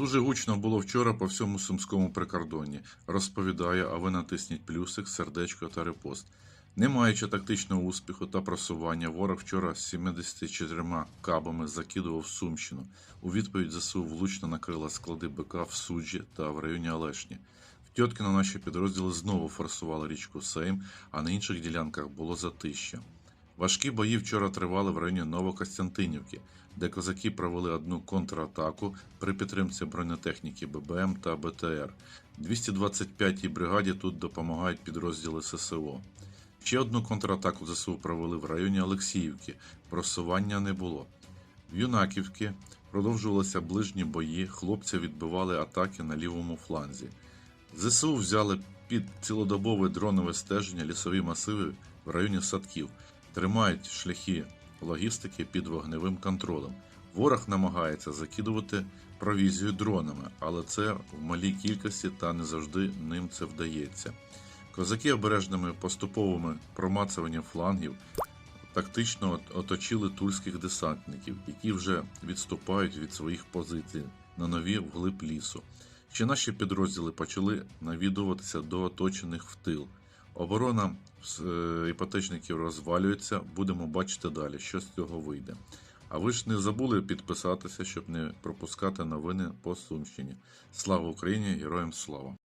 Дуже гучно було вчора по всьому сумському прикордонні. Розповідаю, а ви натисніть плюсик, сердечко та репост. Не маючи тактичного успіху та просування, ворог вчора з 74 кабами закидував Сумщину. У відповідь ЗСУ влучно накрила склади БК в Суджі та в районі Олешні. В Тьоткіно наші підрозділи знову форсували річку Сейм, а на інших ділянках було затища. Важкі бої вчора тривали в районі Новокостянтинівки, де козаки провели одну контратаку при підтримці бронетехніки ББМ та БТР. 225-й бригаді тут допомагають підрозділи ССО. Ще одну контратаку ЗСУ провели в районі Олексіївки. Просування не було. В Юнаківці продовжувалися ближні бої, хлопці відбивали атаки на лівому фланзі. ЗСУ взяли під цілодобове дронове стеження лісові масиви в районі садків, тримають шляхи логістики під вогневим контролем. Ворог намагається закидувати провізію дронами, але це в малій кількості та не завжди ним це вдається. Козаки обережними поступовими промацуванням флангів тактично оточили тульських десантників, які вже відступають від своїх позицій на нові вглиб лісу. Ще наші підрозділи почали навідуватися до оточених в тил. Оборона е, іпотечників розвалюється. Будемо бачити далі, що з цього вийде. А ви ж не забули підписатися, щоб не пропускати новини по Сумщині. Слава Україні! Героям слава!